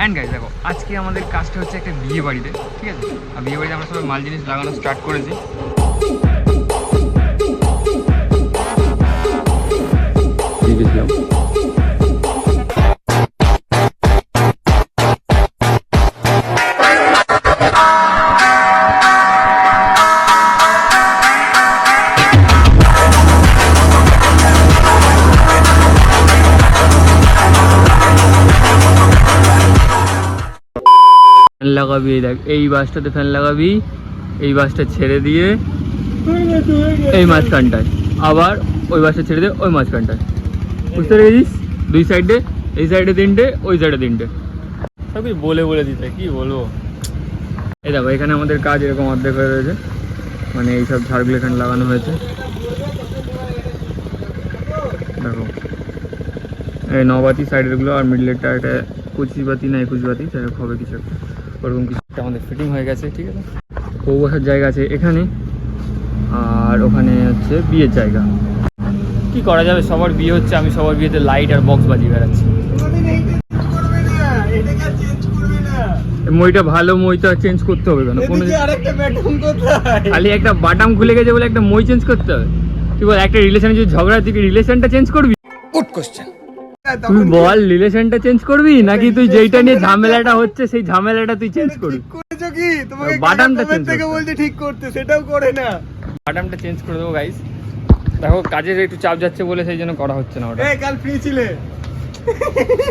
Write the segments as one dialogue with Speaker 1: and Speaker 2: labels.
Speaker 1: And guys দেখো, আজকে আমাদের কাজটা হচ্ছে একটা বিয়ে বাড়িতে, ঠিক আছে? আর বিয়ে বাড়িতে আমরা সবাই মাল জিনিস লাগানো স্টার্ট করেছি। দিয়ে লাগাবি এই দেখ এই বাসটাতে ফ্যান লাগাবি এই বাসটা ছেড়ে দিয়ে এই মাঝখানটায়। আবার ওই বাসটা ছেড়ে দিয়ে ওই মাঝখানটায়। বুঝতে পেরেছিস? দুই সাইডে এই সাইডে তিনটে ওই সাইডে তিনটে। সব কিছু বলে বলে দিতে কি বলব? এই দেখো এখানে আমাদের কাজ এরকম অর্ধেক হয়ে রয়েছে। মানে এইসব ঝাড়গুলো এখানে লাগানো হয়েছে। দেখো। এই নবাতি সাইডেরগুলো আর মিডলেরটা একটা পঁচিশ বাতি না একুশ বাতি যাই হোক হবে কিছু একটা। ওরকম কিছু একটা আমাদের ফিটিং হয়ে গেছে ঠিক আছে? বউ বসার জায়গা আছে এখানে আর ওখানে হচ্ছে বিয়ের জায়গা। কি করা যাবে? সবার বিয়ে হচ্ছে আমি সবার বিয়েতে লাইট আর বক্স বাজিয়ে বেড়াচ্ছি। মইটা ভালো মইটা চেঞ্জ করতে হবে কেন? কোনো খালি একটা বাটাম খুলে গেছে বলে একটা মই চেঞ্জ করতে হবে। তুই বল একটা রিলেশনে যদি ঝগড়া তুই রিলেশনটা চেঞ্জ করবি? তুই বল রিলেশনটা চেঞ্জ করবি? নাকি তুই যেইটা নিয়ে ঝামেলাটা হচ্ছে সেই ঝামেলাটা তুই চেঞ্জ করবি?
Speaker 2: করেছ কি? তোমাকে
Speaker 1: বাটনটা
Speaker 2: comment
Speaker 1: change
Speaker 2: থেকে
Speaker 1: করতে।
Speaker 2: ঠিক করতে সেটাও করে না।
Speaker 1: বাটামটা চেঞ্জ করে দেবো গাইস দেখো কাজের একটু চাপ যাচ্ছে বলে সেই জন্য করা হচ্ছে না ওটা।
Speaker 2: এই কাল ফ্রি ছিলে।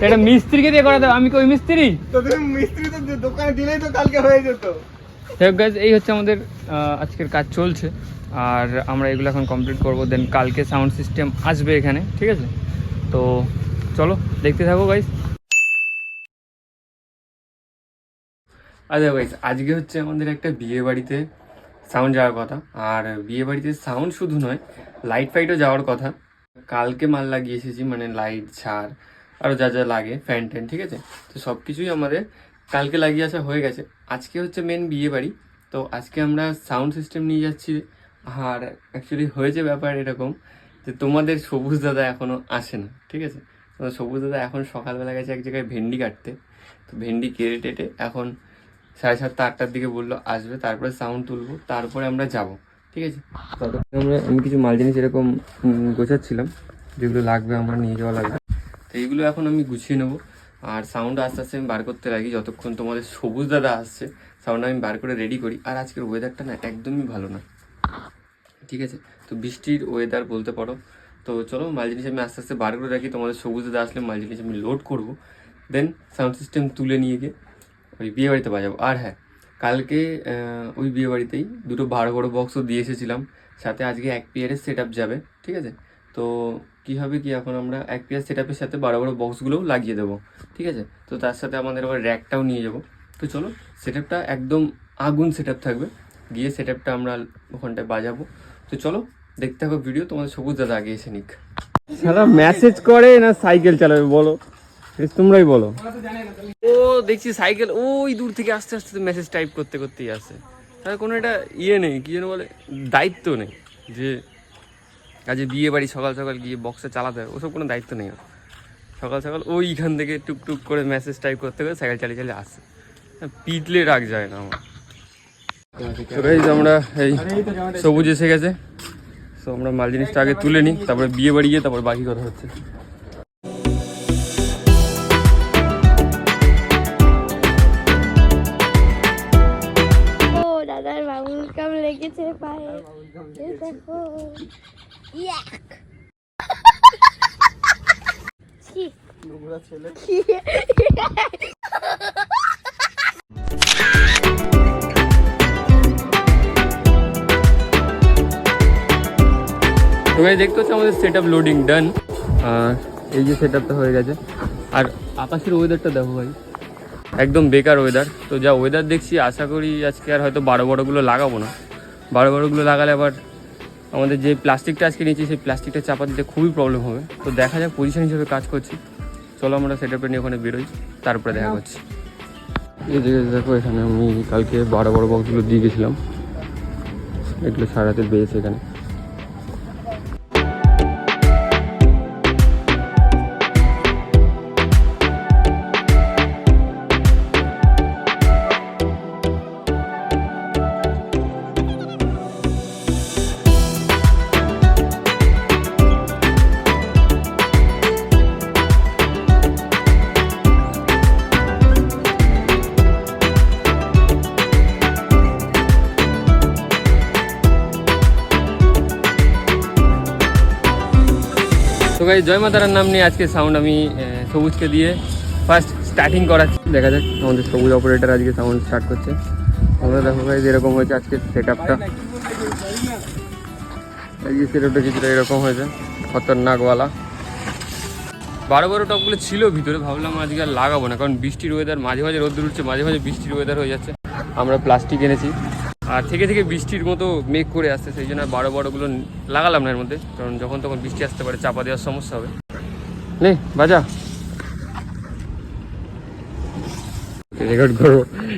Speaker 1: এটা মিস্ত্রিকে দিয়ে করা দেবে আমি কই মিস্ত্রি?
Speaker 2: তো তুমি মিস্ত্রি তো দোকানে দিলেই তো কালকে হয়ে যেত।
Speaker 1: যাই গাইজ এই হচ্ছে আমাদের আজকের কাজ চলছে। আর আমরা এগুলো এখন কমপ্লিট করব। দেন কালকে সাউন্ড সিস্টেম আসবে এখানে ঠিক আছে? তো চলো, দেখতে থাকো গাইজ আচ্ছা গাইজ আজকে হচ্ছে আমাদের একটা বিয়ে বাড়িতে সাউন্ড যাওয়ার কথা। আর বিয়ে বাড়িতে সাউন্ড শুধু নয় লাইট ফাইটও যাওয়ার কথা। কালকে মাল লাগিয়ে এসেছি মানে লাইট ছাড় আরও যা যা লাগে ফ্যান ট্যান ঠিক আছে? তো সব কিছুই আমাদের কালকে লাগিয়ে আসা হয়ে গেছে। আজকে হচ্ছে মেন বিয়ে বাড়ি তো আজকে আমরা সাউন্ড সিস্টেম নিয়ে যাচ্ছি। আর অ্যাকচুয়ালি হয়েছে ব্যাপার এরকম যে তোমাদের সবুজ দাদা এখনও আসে না, ঠিক আছে? তোমার সবুজ দাদা এখন সকালবেলা গেছে এক জায়গায় ভেন্ডি কাটতে। তো ভেন্ডি কেটে টেটে এখন সাড়ে সাতটা, আটটার দিকে বলল, আসবে, তারপরে সাউন্ড তুলবো, তারপরে আমরা যাব। ঠিক আছে? ততক্ষণ আমরা আমি কিছু মাল জিনিস এরকম গোছাচ্ছিলাম, যেগুলো লাগবে আমার নিয়ে যাওয়া লাগবে। তো এইগুলো এখন আমি গুছিয়ে নেব। আর সাউন্ড আস্তে আস্তে আমি বার করতে লাগি, যতক্ষণ তোমাদের সবুজ দাদা আসছে সাউন্ড আমি বার করে রেডি করি। আর আজকের ওয়েদারটা না একদমই ভালো না। ঠিক আছে? তো বৃষ্টির ওয়েদার বলতে পারো তো চলো মাল জিনিস আমি আস্তে আস্তে বার করে রাখি। তোমাদের সবুজ দাদা আসলে মাল জিনিস আমি লোড করব। দেন সাউন্ড সিস্টেম তুলে নিয়ে গিয়ে ওই বিয়ে বাড়িতে বাজাবো। আর হ্যাঁ কালকে ওই বিয়ে বাড়িতেই দুটো বড় বড় বক্সও দিয়ে এসেছিলাম। সাথে আজকে এক পিয়ারের সেট যাবে, ঠিক আছে? তো কী হবে কি, এখন আমরা এক পিয়ার সেট সাথে বড় বড় বক্সগুলোও লাগিয়ে দেবো, ঠিক আছে? তো তার সাথে আমাদের আবার র্যাকটাও নিয়ে যাব। তো চলো সেট একদম আগুন সেট থাকবে। গিয়ে সেট আমরা ওখানটায় বাজাবো। তো চলো দেখতে হবে ভিডিও তোমাদের সবুজ দাদা আগে এসে নিক। সারা মেসেজ করে না সাইকেল চালাবে বলো। তোমরাই বলো। ও দেখছি সাইকেল ওই দূর থেকে আস্তে আস্তে মেসেজ টাইপ করতে করতেই আসে। তার কোনো একটা ইয়ে নেই কি যেন বলে দায়িত্ব নেই যে কাজে বিয়ে বাড়ি সকাল সকাল গিয়ে বক্সে চালাতে হবে ওসব কোনো দায়িত্ব নেই ওর। সকাল সকাল ওইখান থেকে টুকটুক করে মেসেজ টাইপ করতে করে সাইকেল চালিয়ে চালিয়ে আসে। পিটলে রাগ যায় না আমার। আমরা এই সবুজ এসে গেছে। তো আমরা মাল জিনিসটা আগে তুলে নিই তারপরে বিয়ে বাড়ি গিয়ে তারপরে বাকি কথা হচ্ছে।
Speaker 3: ও দাদার বাবুল কাম লেগেছে পায়ে। দেখো। ইয়াক।
Speaker 2: ছেলে।
Speaker 1: তো দেখতে হচ্ছে আমাদের সেট আপ লোডিং ডান আর এই যে সেট আপটা হয়ে গেছে। আর আকাশের ওয়েদারটা দেখো ভাই। একদম বেকার ওয়েদার তো যা ওয়েদার দেখছি, আশা করি আজকে আর হয়তো বারো বড়োগুলো লাগাবো না। বারো বড়োগুলো লাগালে আবার আমাদের যে প্লাস্টিকটা আজকে নিয়েছি, সেই প্লাস্টিকটা চাপা দিতে খুবই প্রবলেম হবে। তো দেখা যাক পজিশন হিসেবে কাজ করছি। চলো আমরা সেট আপটা নিয়ে ওখানে বেরোই, তারপরে দেখা করছি। এই যে দেখো, এখানে আমি কালকে বারো বড় বক্সগুলো দিয়ে গেছিলাম। এগুলো সারাতে বেয়েছে এখানে। গাই জয় মাতারার নাম নিয়ে আজকে সাউন্ড আমি সবুজকে দিয়ে ফার্স্ট স্টার্টিং করাচ্ছি। দেখা যাক আমাদের সবুজ অপারেটার আজকে সাউন্ড স্টার্ট করছে। আমরা দেখো গাইজ এরকম হয়েছে আজকে সেট আপটা আজকে সেট আপটা কিছুটা এরকম হয়েছে, খতরনাকওয়ালা। বারো বারো টপগুলো ছিল ভিতরে, ভাবলাম আজকে আর লাগাবো না, কারণ বৃষ্টির ওয়েদার মাঝে মাঝে রোদ্দুর উঠছে, মাঝে মাঝে বৃষ্টির ওয়েদার হয়ে যাচ্ছে। আমরা প্লাস্টিক এনেছি। আর থেকে থেকে বৃষ্টির মতো মেঘ করে আসছে সেই জন্য বারো বারোগুলো লাগালাম না এর মধ্যে কারণ যখন তখন বৃষ্টি আসতে পারে চাপা দেওয়ার সমস্যা হবে। নে বাজা। রেকর্ড করব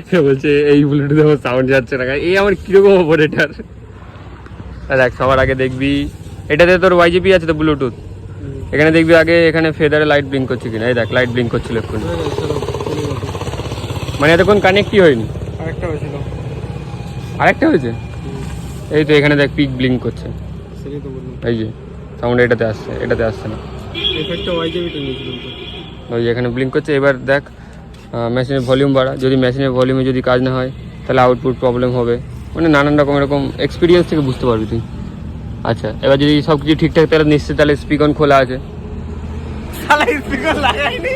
Speaker 1: সে বলছে এই ব্লুটুথ আমার সাউন্ড যাচ্ছে না এই আমার কীরকম অপারেটার দেখ সবার আগে দেখবি এটাতে তোর ওয়াইজিপি আছে তো ব্লুটুথ এখানে দেখবি আগে এখানে ফেদারে লাইট ব্লিঙ্ক করছে কিনা এই দেখ লাইট ব্লিঙ্ক করছিল এক্ষুনি। মানে এতক্ষণ কানেক্টই হয়নি।
Speaker 2: আরেকটা হয়েছিল।
Speaker 1: আরেকটা হয়েছে? এই তো এখানে দেখ পিক ব্লিঙ্ক করছে।
Speaker 2: সেটাই তো বললাম।
Speaker 1: এই যে সাউন্ড এটাতে আসছে এটাতে আসছে না। ওই যে এখানে ব্লিঙ্ক করছে এবার দেখ মেশিনের ভলিউম বাড়া। যদি মেশিনের ভলিউমে যদি কাজ না হয় তাহলে আউটপুট প্রবলেম হবে। মানে নানান রকম এরকম এক্সপিরিয়েন্স থেকে বুঝতে পারবি তুই। আচ্ছা এবার যদি সব কিছু ঠিকঠাক তাহলে নিশ্চয় তাহলে স্পিকন খোলা আছে।
Speaker 2: শালা স্পিকার লাগাইনি?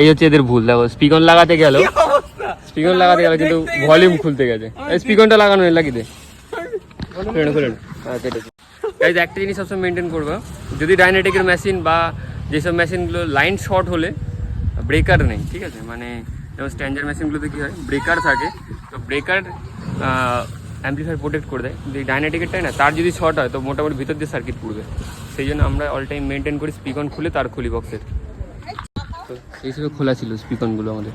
Speaker 1: এই হচ্ছে এদের ভুল দেখো স্পিকন লাগাতে গেল স্পিকন লাগাতে গেল কিন্তু ভলিউম খুলতে গেছে। এই স্পিকনটা লাগানো নেই লাগিয়ে দে। খুলে খুলে। হ্যাঁ এই যে একটা জিনিস সবসময় মেনটেন করব যদি ডাইনেটিকের মেশিন বা যেসব মেশিনগুলো লাইন শর্ট হলে ব্রেকার নেই ঠিক আছে? মানে যেমন স্ট্যান্ডার্ড মেশিনগুলোতে কী হয়? ব্রেকার থাকে। তো ব্রেকার অ্যাম্পলিফায়ার প্রোটেক্ট করে দেয়। কিন্তু ডাইনেটিকেরটাই না তার যদি শর্ট হয় তো মোটামুটি ভিতর দিয়ে সার্কিট পুড়বে। সেই জন্য আমরা অল টাইম মেনটেন করি স্পিকন খুলে তার খুলি বক্সের তো এইসবে খোলা ছিল স্পিকনগুলো আমাদের।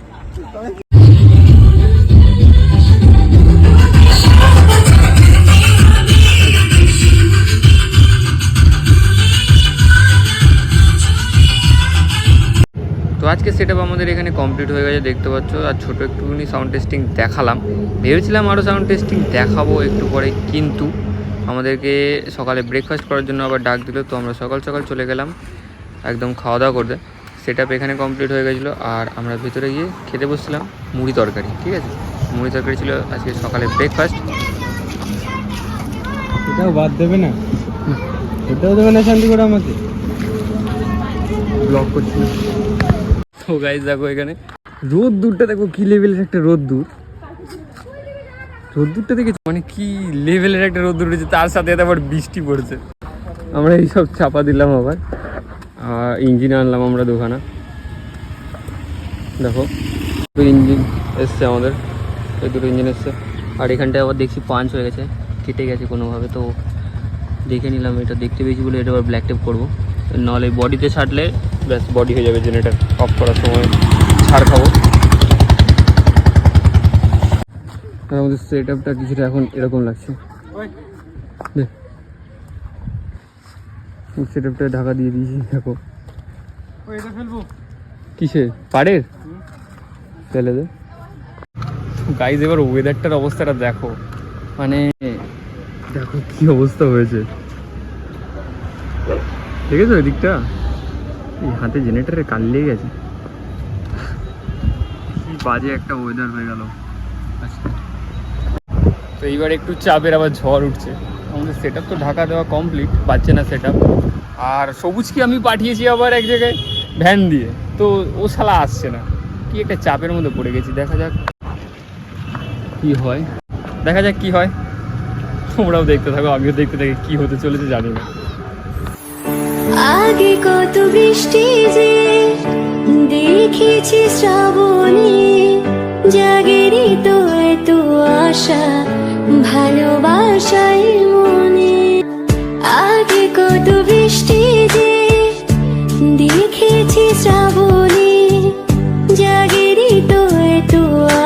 Speaker 1: তো আজকে সেট আমাদের এখানে কমপ্লিট হয়ে গেছে দেখতে পাচ্ছ। আর ছোটো একটুখানি সাউন্ড টেস্টিং দেখালাম। ভেবেছিলাম আরও সাউন্ড টেস্টিং দেখাবো একটু পরে কিন্তু আমাদেরকে সকালে ব্রেকফাস্ট করার জন্য আবার ডাক দিল তো আমরা সকাল সকাল চলে গেলাম একদম খাওয়া দাওয়া করতে। সেট এখানে কমপ্লিট হয়ে গেছিল আর আমরা ভিতরে গিয়ে খেতে বসছিলাম মুড়ি তরকারি ঠিক আছে? মুড়ি তরকারি ছিল আজকে সকালে ব্রেকফাস্ট
Speaker 2: এটাও বাদ দেবে না? এটাও দেবে না শান্তি করে আমাকে?
Speaker 1: ব্লক করছিল তো গাইজ দেখো এখানে রোদ দূরটা দেখো কি লেভেলের একটা রোদ দূর রোদ দূরটা দেখেছ? মানে কি লেভেলের একটা রোদ রয়েছে তার সাথে আবার বৃষ্টি পড়ছে। আমরা এইসব চাপা দিলাম আবার। আর ইঞ্জিন আনলাম আমরা দোকানা দেখো ইঞ্জিন এসছে আমাদের। এই দুটো ইঞ্জিন এসছে। আর এখানটায় আবার দেখছি পাঞ্চ হয়ে গেছে, কেটে গেছে কোনোভাবে, তো দেখে নিলাম এটা। দেখতে পেয়েছি বলে এটা আবার ব্ল্যাক টেপ করব। নাহলে বডিতে ছাড়লে ব্যাস বডি হয়ে যাবে জেনারেটার অফ করার সময় ছাড় খাব। আমাদের সেট আপটা কিছুটা এখন এরকম লাগছে। সেট আপটা ঢাকা দিয়ে দিয়েছি, দেখো। কিসের পাড়ের? ফেলে দে। গাইজ এবার ওয়েদারটার অবস্থাটা দেখো। মানে দেখো কি অবস্থা হয়েছে। দেখেছ ওই দিকটা এই হাতে জেনারেটারে কালিয়ে গেছে। কি বাজে একটা ওয়েদার হয়ে গেল। তো এইবার একটু চাপের আবার ঝড় উঠছে। আমাদের সেট তো ঢাকা দেওয়া কমপ্লিট পাচ্ছে না সেট আর সবুজকে আমি পাঠিয়েছি আবার এক জায়গায় ভ্যান দিয়ে। তো ও শালা আসছে না। কি একটা চাপের মধ্যে পড়ে গেছি, দেখা যাক কি হয়। দেখা যাক কি হয়। তোমরাও দেখতে থাকো, আমিও দেখতে থাকি, কি হতে চলেছে জানি না।
Speaker 3: আগে কত বৃষ্টি যে দেখেছি শ্রাবণে জাগেরই তো এত আশা ভালোবাসায় মনে। আগে কত বৃষ্টি যে দেখেছি শ্রাবণে জাগেরি তো এত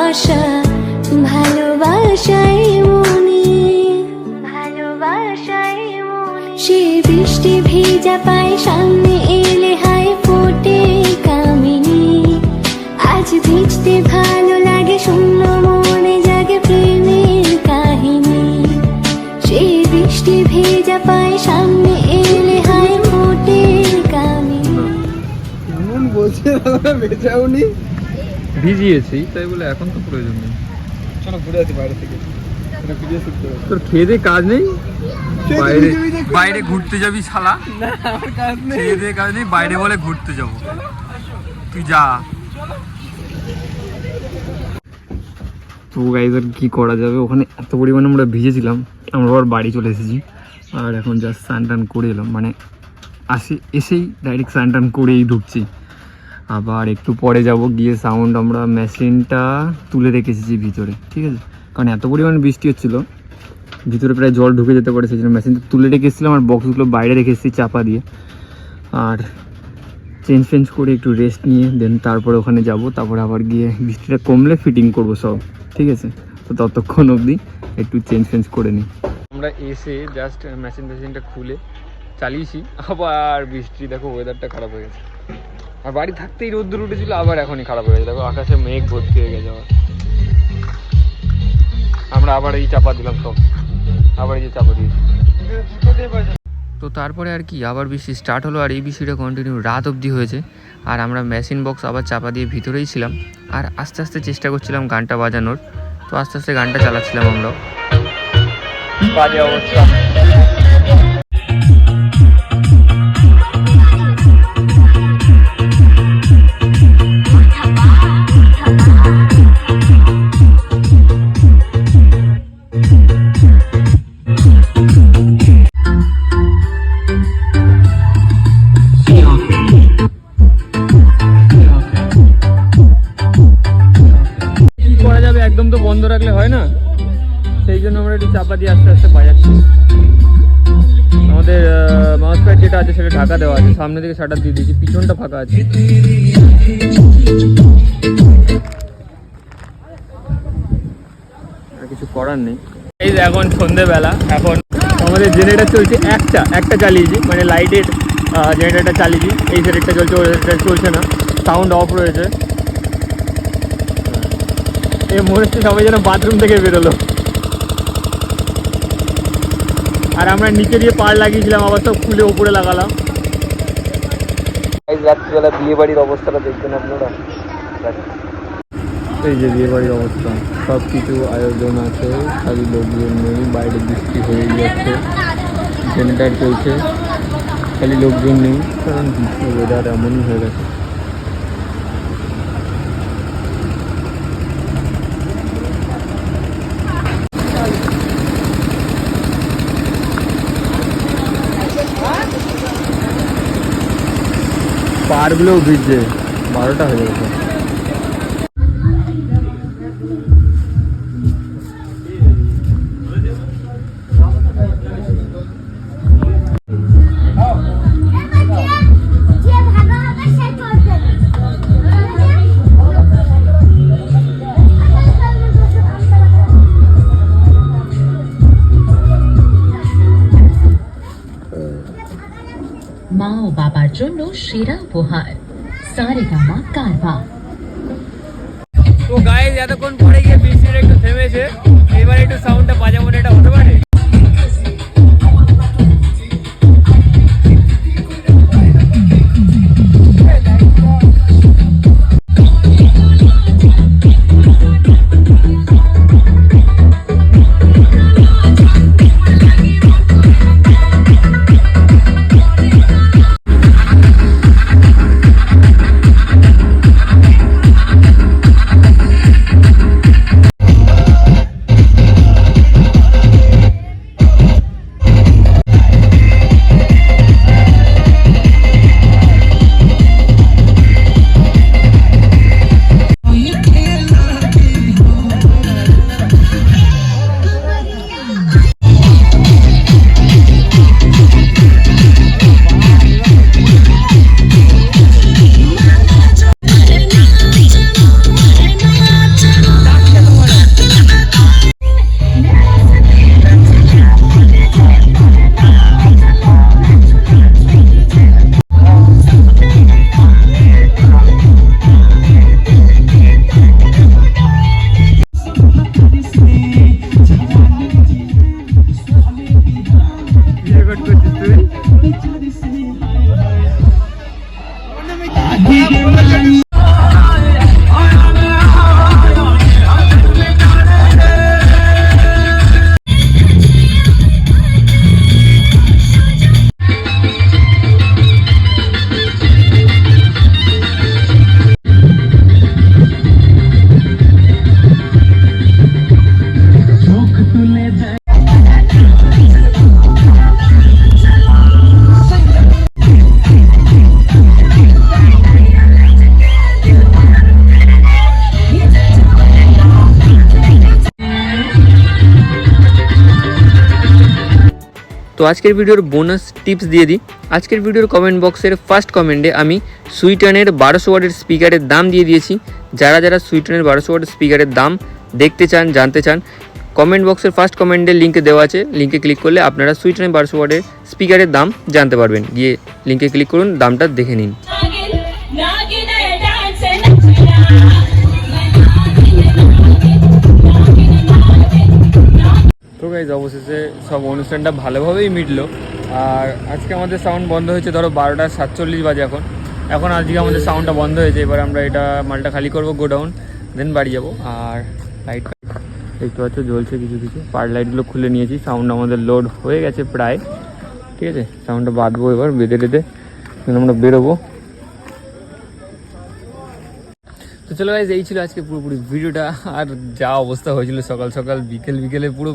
Speaker 3: আশা ভালোবাসায় মনে। ভালোবাসায় মনে। সে বৃষ্টি ভেজা সামনে এলে হায় ফোটে কামিনী। আজ ভিজতে ভালো লাগে শূন্য মনে জাগে প্রেমের কাহিনী। সে বৃষ্টি ভেজা পায় সামনে এলে হায় ফোটে কামিনী।
Speaker 2: বলছে
Speaker 1: ভিজিয়েছি তাই বলে এখন তো প্রয়োজন নেই।
Speaker 2: চলো ঘুরে আসি বাইরে থেকে।
Speaker 1: তোর খেয়ে কাজ নেই? বাইরে বাইরে ঘুরতে যাবি শালা। খেয়ে দে কাজ নেই বাইরে বলে ঘুরতে যাব। তুই যা। তো গাইজের কি করা যাবে? ওখানে এত পরিমাণে আমরা ভিজেছিলাম। আমরা আবার বাড়ি চলে এসেছি। আর এখন জাস্ট স্নান টান করে এলাম। মানে আসি এসেই ডাইরেক্ট স্নান টান করেই ঢুকছি। আবার একটু পরে যাব গিয়ে সাউন্ড আমরা মেশিনটা তুলে রেখে এসেছি ভিতরে। ঠিক আছে? কারণ এত পরিমাণ বৃষ্টি হচ্ছিল, ভিতরে প্রায় জল ঢুকে যেতে পারে, সেই জন্য মেশিনটা তুলে রেখে এসেছিলাম আর বক্সগুলো বাইরে রেখে এসেছি চাপা দিয়ে। আর চেঞ্জ ফেঞ্জ করে একটু রেস্ট নিয়ে দেন তারপরে ওখানে যাব, তারপরে আবার গিয়ে বৃষ্টিটা কমলে ফিটিং করব সব, ঠিক আছে? তো ততক্ষণ অবধি একটু চেঞ্জ ফেঞ্জ করে নিই। আমরা এসে জাস্ট মেশিন মেশিনটা খুলে চালিয়েছি, আবার বৃষ্টি, দেখো ওয়েদারটা খারাপ হয়ে গেছে। আর বাড়ি থাকতেই রোদ্দুর উঠেছিল, আবার এখনই খারাপ হয়ে গেছে, দেখো আকাশে মেঘ ভর্তি হয়ে গেছে আবার আমরা আবার এই চাপা দিলাম সব। আবার এই যে চাপা দিয়েছি। তো তারপরে আর কি আবার বৃষ্টি স্টার্ট হলো আর এই বৃষ্টিটা কন্টিনিউ রাত অবধি হয়েছে। আর আমরা মেশিন বক্স আবার চাপা দিয়ে ভিতরেই ছিলাম। আর আস্তে আস্তে চেষ্টা করছিলাম গানটা বাজানোর। তো আস্তে আস্তে গানটা চালাচ্ছিলাম আমরা বাজে অবস্থা। সামনে থেকে শাটার দিয়ে দিয়েছি পিছনটা ফাঁকা আছে। আর কিছু করার নেই। এই এখন সন্ধেবেলা এখন আমাদের জেনারেটার চলছে একটা একটা চালিয়েছি মানে লাইটের জেনারেটারটা চালিয়েছি। এই সেটেরটা চলছে ওই সেটেরটা চলছে না। সাউন্ড অফ রয়েছে। এই মনে হচ্ছে সবাই যেন বাথরুম থেকে বেরোলো। আর আমরা নিচে দিয়ে পাড় লাগিয়েছিলাম আবার সব খুলে উপরে লাগালাম। রাত্রিবেলা বিয়ে বাড়ির অবস্থাটা দেখবেন আপনারা। এই যে বিয়ে বাড়ির অবস্থা সব কিছু আয়োজন আছে, খালি লোকজন নেই, বাইরে বৃষ্টি হয়ে যাচ্ছে, জেনারেটার চলছে, খালি লোকজন নেই, কারণ বৃষ্টি ওয়েদার এমনই হয়ে গেছে। পারগুলোও ভিজছে বারোটা হয়ে গেছে।
Speaker 4: জন্য সেরা উপহার সারেগামা কারবা
Speaker 1: তো গায়ে এতক্ষণ পরে আজকের ভিডিওর বোনাস টিপস দিয়ে দিই। আজকের ভিডিওর কমেন্ট বক্সের ফার্স্ট কমেন্টে আমি সুইটনের বারোশো ওয়াটের স্পিকারের দাম দিয়ে দিয়েছি। যারা যারা সুইটনের বারোশো ওয়াটের স্পিকারের দাম দেখতে চান, জানতে চান কমেন্ট বক্সের ফার্স্ট কমেন্টে লিঙ্কে দেওয়া আছে। লিঙ্কে ক্লিক করলে আপনারা সুইটনের বারোশো ওয়াটের স্পিকারের দাম জানতে পারবেন। গিয়ে লিঙ্কে ক্লিক করুন, দামটা দেখে নিন। তো গাইজ অবশেষে সব অনুষ্ঠানটা ভালোভাবেই মিটলো। আর আজকে আমাদের সাউন্ড বন্ধ হয়েছে, ধরো বারোটা সাতচল্লিশ বাজে এখন। এখন আজকে আমাদের সাউন্ডটা বন্ধ হয়েছে, এবার আমরা এটা মালটা খালি করব গোডাউন দেন বাড়ি যাব। আর লাইট দেখতে পাচ্ছ, জ্বলছে কিছু কিছু। পার লাইটগুলো খুলে নিয়েছি সাউন্ড আমাদের লোড হয়ে গেছে প্রায়। ঠিক আছে? সাউন্ডটা বাঁধবো এবার, বেঁধে বেঁধে আমরা বেরোবো। তো চলো গাইজ এই ছিল আজকে পুরোপুরি ভিডিওটা। আর যা অবস্থা হয়েছিল সকাল সকাল, বিকেল বিকেলে পুরো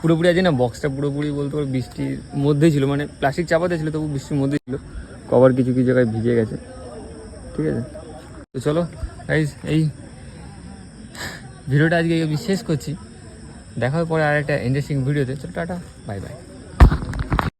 Speaker 1: পুরোপুরি আছে না বক্সটা পুরোপুরি বলতে পারো বৃষ্টির মধ্যেই ছিল মানে প্লাস্টিক চাপাতে ছিল, তবু বৃষ্টির মধ্যেই ছিল। কভার কিছু কিছু জায়গায় ভিজে গেছে। ঠিক আছে? তো চলো গাইজ এই ভিডিওটা আজকে শেষ করছি। দেখা পরে আর একটা ইন্টারেস্টিং ভিডিওতে চলো, টাটা বাই বাই